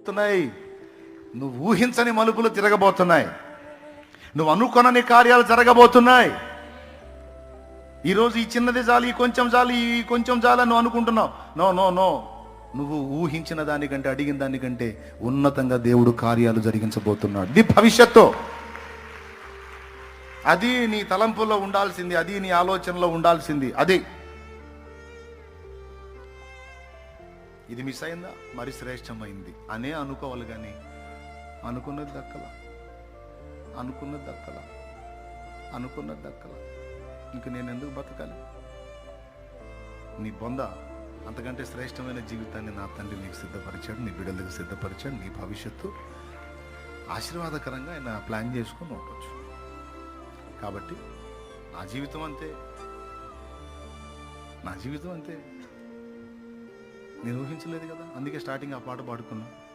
పోతున్నాయి నువ్వు ఊహించని మలుపులు తిరగబోతున్నాయి. నువ్వు అనుకొనని కార్యాలు జరగబోతున్నాయి. ఈరోజు ఈ చిన్నది చాలు ఈ కొంచెం చాలు ఈ కొంచెం చాలు అని నువ్వు అనుకుంటున్నావు. No no no. నువ్వు ఊహించిన దానికంటే అడిగిన దానికంటే ఉన్నతంగా దేవుడు కార్యాలు జరిగించబోతున్నాడు. ది భవిష్యత్తు. అది నీ తలంపుల్లో ఉండాల్సింది అది నీ ఆలోచనలో ఉండాల్సింది అది. ఇది మిస్ అయిందా? మరి శ్రేష్టమైంది. అనే అనుకోవాలి కానీ అనుకున్నది దక్కల. అనుకున్నది దక్కల. అనుకున్నది దక్కల. ఇంక నేను ఎందుకు బతకాలి? నీ బొంద అంతకంటే శ్రేష్టమైన జీవితాన్ని నా తండ్రి నీకు సిద్ధపరిచాడు. నీ బిడ్డలకు సిద్ధపరిచాడు. నీ భవిష్యత్తు ఆశీర్వాదకరంగా ఆయన ప్లాన్ చేసుకొని ఉండొచ్చు. కాబట్టి నా జీవితం అంతే. నా జీవితం అంతే. నేను ఊహించలేదు కదా. అందుకే స్టార్టింగ్ ఆ పాట పాడుకున్నాను